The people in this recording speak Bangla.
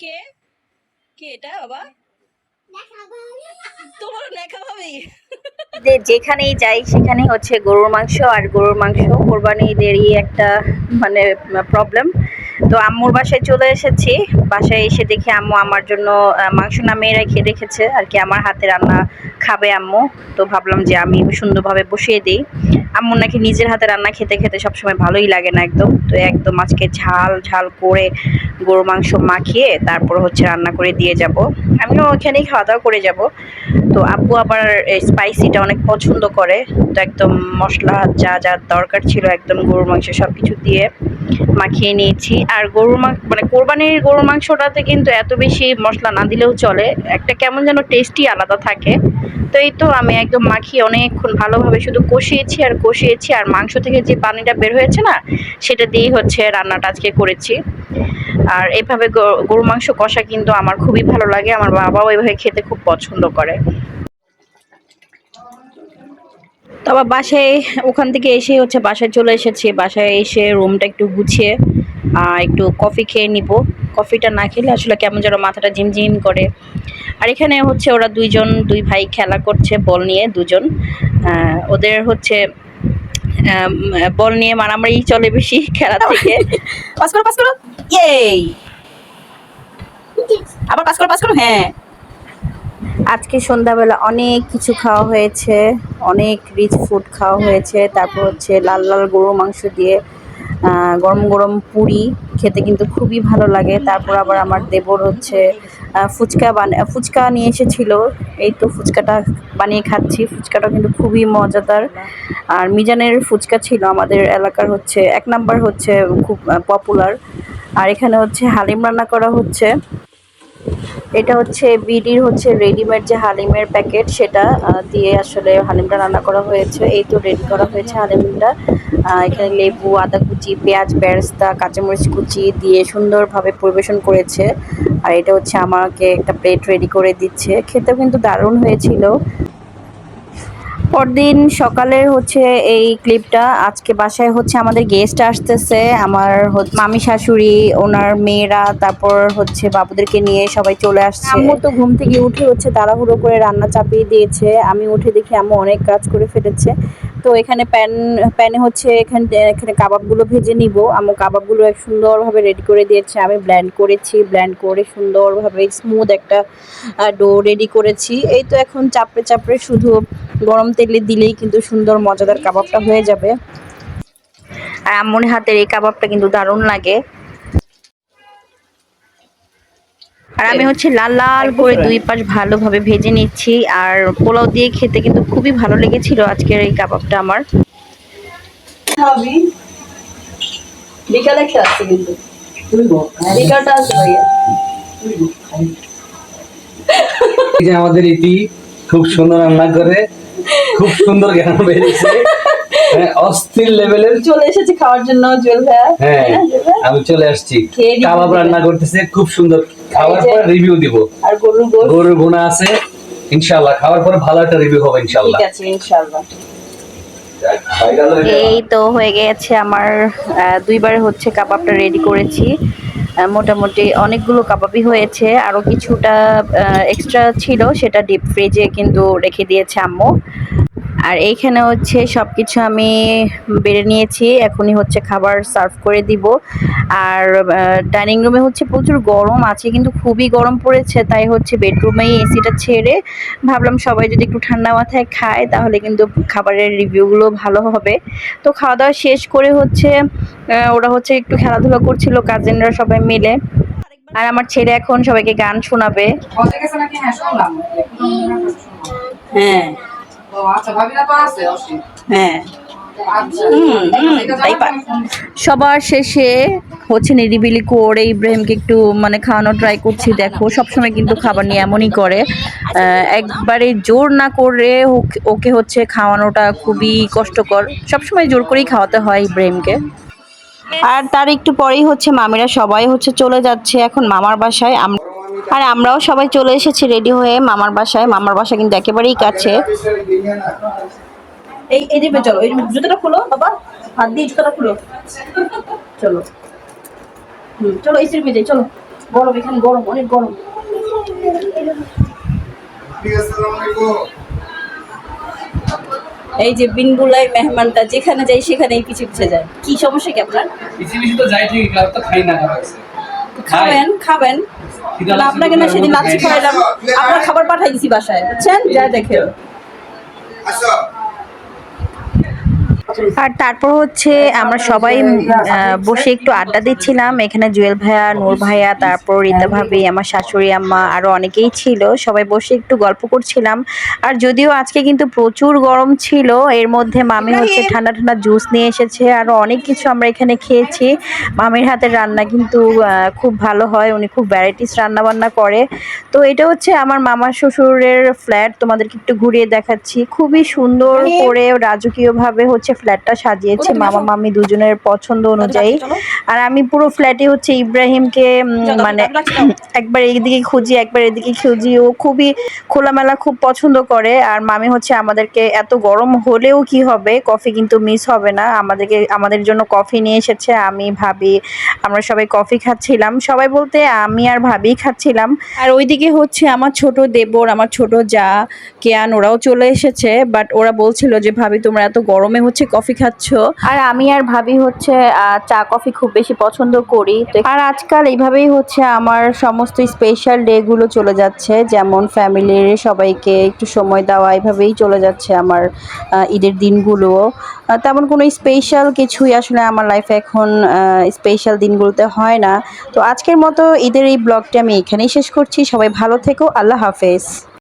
কে? কে এটা বাবা? তোমার দেখা ভাবি? যে যেখানেই যাই, সেখানেই হচ্ছে গরুর মাংস, আর গরুর মাংস কোরবানিদেরই একটা মানে প্রবলেম তো আম্মুর বাসায় চলে এসেছি। বাসায় এসে দেখি আম্মু আমার জন্য মাংস নামিয়ে রেখে রেখেছে। আর কি আমার হাতে রান্না খাবে আম্মু। তো ভাবলাম যে আমি সুন্দরভাবে বসিয়ে দিই। আম্মু নাকি নিজের হাতে রান্না খেতে খেতে সবসময় ভালোই লাগে না একদম। তো একদম আজকে ঝাল ঝাল করে গরু মাংস মাখিয়ে তারপর হচ্ছে রান্না করে দিয়ে যাব। আমিও ওখানেই খাওয়া দাওয়া করে যাব। তো আব্বু আবার স্পাইসিটা অনেক পছন্দ করে। তো একদম মশলা, যা যা দরকার ছিল একদম গরুর মাংস সব কিছু দিয়ে। মাখিয়ে নিয়েছি। আর গরুর মাংস মানে কোরবানির গরুর মাংসটাতে কিন্তু এত বেশি মশলা না দিলেও চলে। একটা কেমন যেন টেস্টই আলাদা থাকে। তো এই তো আমি একদম মাখিয়ে অনেকক্ষণ ভালোভাবে শুধু কষিয়েছি আর কষিয়েছি। আর মাংস থেকে যে পানিটা বের হয়েছে না, সেটা দিয়েই হচ্ছে রান্নাটা আজকে করেছি। আর এইভাবে গ- গরু মাংস কষা কিন্তু আমার খুবই ভালো লাগে। আমার বাবাও এভাবে খেতে খুব পছন্দ করে তো আবার বাসায় ওখান থেকে এসে হচ্ছে বাসায় চলে এসেছি। বাসায় এসে রুমটা একটু গুছিয়ে একটু কফি খেয়ে নিব। কফিটা না খেলে আসলে কেমন যেন মাথাটা ঝিমঝিম করে। আর এখানে হচ্ছে ওরা দুইজন, দুই ভাই খেলা করছে বল নিয়ে, দুজন। ওদের হচ্ছে বল নিয়ে মারামারি চলে বেশি খেলা থেকে। পাস করো পাস করো। এই আবার পাস করো পাস করো হ্যাঁ। আজকে সন্ধ্যাবেলা অনেক কিছু খাওয়া হয়েছে, অনেক রিচ ফুড খাওয়া হয়েছে। তারপর হচ্ছে লাল লাল গরু মাংস দিয়ে গরম গরম পুরি খেতে কিন্তু খুবই ভালো লাগে। তারপর আবার আমার দেবর হচ্ছে ফুচকা বান, ফুচকা নিয়ে এসেছিল। এই তো ফুচকাটা বানিয়ে খাচ্ছি। ফুচকাটা কিন্তু খুবই মজাদার। আর মিজানের ফুচকা ছিল আমাদের এলাকার হচ্ছে, এক নাম্বার হচ্ছে খুব পপুলার আর এখানে হচ্ছে হালিম রান্না করা হচ্ছে। এটা হচ্ছে বিডির হচ্ছে রেডিমেড যে হালিমের প্যাকেট সেটা দিয়ে আসলে হালিমটা রান্না করা হয়েছে। এই তো রেডি করা হয়েছে হালিমটা। এখানে লেবু, আদা কুচি, পেঁয়াজ, বেরেস্তা, কাঁচামরিচ কুচি দিয়ে সুন্দরভাবে পরিবেশন করেছে। আর এটা হচ্ছে আমাকে একটা প্লেট রেডি করে দিচ্ছে। খেতেও কিন্তু দারুণ হয়েছিল। পরদিন সকালের হচ্ছে এই ক্লিপটা। আজকে বাসায় হচ্ছে আমাদের গেস্ট আসতেছে, আমার মামি শাশুড়ি, ওনার মেয়েরা, তারপর হচ্ছে বাবুদেরকে নিয়ে সবাই চলে আসছে। আম্মু তো ঘুম থেকে উঠে হচ্ছে তাড়াহুড়ো করে রান্না চাপিয়ে দিয়েছে। আমি উঠে দেখি আম্মু অনেক কাজ করে ফেলেছে। তো এখানে প্যান, প্যানে হচ্ছে এখানে এখানে কাবাবগুলো ভেজে নিব। আম্মু কাবাবগুলো এক সুন্দরভাবে রেডি করে দিয়েছে। আমি ব্ল্যান্ড করেছি ব্ল্যান্ড করে সুন্দরভাবে স্মুথ একটা ডো রেডি করেছি। এই তো এখন চাপড়ে চাপড়ে শুধু গরম তেলে দিলেই কিন্তু সুন্দর মজাদার কাবাবটা হয়ে যাবে। আর আম্মুর হাতের এই কাবাবটা কিন্তু দারুণ লাগে। আর আমি হচ্ছে লাল লাল করে দুই পাশ ভালোভাবে ভেজে নিচ্ছি আর পোলাও দিয়ে খেতে কিন্তু খুবই ভালো লেগেছিল আজকের এই কাবাবটা আমার। বিকালে খেয়ে কিন্তু। বিকালটা আসবে ভাইয়া। আমাদের ইতি খুব সুন্দর রান্না করে খুব সুন্দর জ্ঞান বেরিয়েছে। হ্যাঁ, অস্থির লেভেলের চলে এসেছে খাওয়ার জন্য জুয়েল ভাইয়া। হ্যাঁ হ্যাঁ? আমি চলে আসছি। কাবাব রান্না করতেছে খুব সুন্দর। খাওয়ার পর রিভিউ দিব। আর গরুর গরুর আছে ইনশাআল্লাহ। খাওয়ার পরে ভালো একটা রিভিউ হবে ইনশাআল্লাহ। ঠিক আছে ইনশাআল্লাহ। এই তো হয়ে গেছে আমার আহ, দুইবার হচ্ছে কাবাবটা রেডি করেছি। মোটামুটি অনেকগুলো কাবাবি হয়েছে। আরও কিছুটা এক্সট্রা ছিল, সেটা ডিপ ফ্রিজে কিন্তু রেখে দিয়েছে আম্মু। আর এইখানে হচ্ছে সব কিছু আমি বেড়ে নিয়েছি। এখনই হচ্ছে খাবার সার্ভ করে দিব। আর ডাইনিং রুমে হচ্ছে প্রচুর গরম আছে, কিন্তু খুবই গরম পড়েছে, তাই হচ্ছে বেডরুমেই এসিটা ছেড়ে ভাবলাম সবাই যদি একটু ঠান্ডা মাথায় খায়, তাহলে কিন্তু খাবারের রিভিউগুলো ভালো হবে। তো খাওয়া দাওয়া শেষ করে হচ্ছে ওরা হচ্ছে একটু খেলাধুলা করছিল কাজিনরা সবাই মিলে। আর আমার ছেলে এখন সবাইকে গান শোনাবে। হ্যাঁ। হ্যাঁ আচ্ছা হ্যাঁ। আচ্ছা। সবার শেষে হচ্ছে নিরিবিলি করে ইব্রাহিমকে একটু মানে খাওয়ানো ট্রাই করছি। দেখো সবসময় কিন্তু খাবার নিয়ে এমনই করে। একবারে জোর না করে ওকে- হচ্ছে খাওয়ানোটা খুবই কষ্টকর। সবসময় জোর করেই খাওয়াতে হয় ইব্রাহিমকে। আর তার একটু পরেই হচ্ছে মামিরা সবাই হচ্ছে চলে যাচ্ছে এখন মামার বাসায়। আম- আর আমরাও সবাই চলে এসেছি রেডি হয়ে মামার বাসায়। মামার বাসা কিন্তু একেবারেই কাছে। এই এই দিবে চলো এই জুতোটা খুলো বাবা। হাত দিয়ে জুতোটা খুলো। চলো। হুম চলো যাই চলো। গরম এখানে গরম অনেক গরম। এই যে বিনবুলাই মেহমানটা যেখানে যাই সেখানেই পিছিয়ে পিছিয়ে যায়। কি সমস্যা কি আপনার? পিছি পিছি তো যাই ঠিকই কারণ তো খাই না খাবেন খাবেন। তাহলে আপনাকে না সেদিন লাচ্ছি। খাওয়াইলাম আপনার খাবার পাঠাই দিছি বাসায় বুঝছেন? যা দেখেন। আর তারপর হচ্ছে আমরা সবাই বসে একটু আড্ডা দিচ্ছিলাম। এখানে জুয়েল ভাইয়া নূর ভাইয়া তারপর রীতা ভাবি আমার শাশুড়ি আম্মা আরও অনেকেই ছিল। সবাই বসে একটু গল্প করছিলাম। আর যদিও আজকে কিন্তু প্রচুর গরম ছিল এর মধ্যে মামি হচ্ছে ঠান্ডা ঠান্ডা জুস নিয়ে এসেছে। আরও অনেক কিছু আমরা এখানে খেয়েছি। মামির হাতের রান্না কিন্তু খুব ভালো হয়। উনি খুব ভ্যারাইটিস রান্না বান্না করে। তো এটা হচ্ছে আমার মামা শ্বশুরের ফ্ল্যাট তোমাদেরকে একটু ঘুরিয়ে দেখাচ্ছি। খুবই সুন্দর করে রাজকীয়ভাবে হচ্ছে ফ্ল্যাটটা সাজিয়েছে মামা মামি দুজনের পছন্দ অনুযায়ী। আর আমি পুরো ফ্ল্যাটে হচ্ছে ইব্রাহিমকে মানে। একবার এইদিকে খুঁজি একবার এদিকে খুঁজি। ও খুবই খোলামেলা খুব পছন্দ করে। আর মামি হচ্ছে আমাদেরকে এত গরম হলেও কি হবে? কফি কিন্তু মিস হবে না। আমাদেরকে আমাদের জন্য কফি নিয়ে এসেছে। আমি ভাবি আমরা সবাই কফি খাচ্ছিলাম। সবাই বলতে আমি আর ভাবি খাচ্ছিলাম। আর ওইদিকে হচ্ছে আমার ছোট দেবর আমার ছোট যা কেয়ান ওরাও চলে এসেছে। বাট ওরা বলছিল যে ভাবি তোমরা এত গরমে হচ্ছে কফি খাচ্ছ? আর আমি আর ভাবি হচ্ছে চা, কফি খুব বেশি পছন্দ করি। আর আজকাল এইভাবেই হচ্ছে আমার সমস্ত স্পেশাল ডে গুলো চলে যাচ্ছে। যেমন ফ্যামিলির সবাইকে একটু সময় দেওয়া, এইভাবেই চলে যাচ্ছে আমার ঈদের দিনগুলোও তেমন কোনো স্পেশাল কিছুই আসলে আমার লাইফে এখন স্পেশাল দিনগুলোতে হয় না। তো আজকের মতো ঈদের এই ব্লগটা আমি এখানেই শেষ করছি। সবাই ভালো থেকো। আল্লাহ হাফেজ।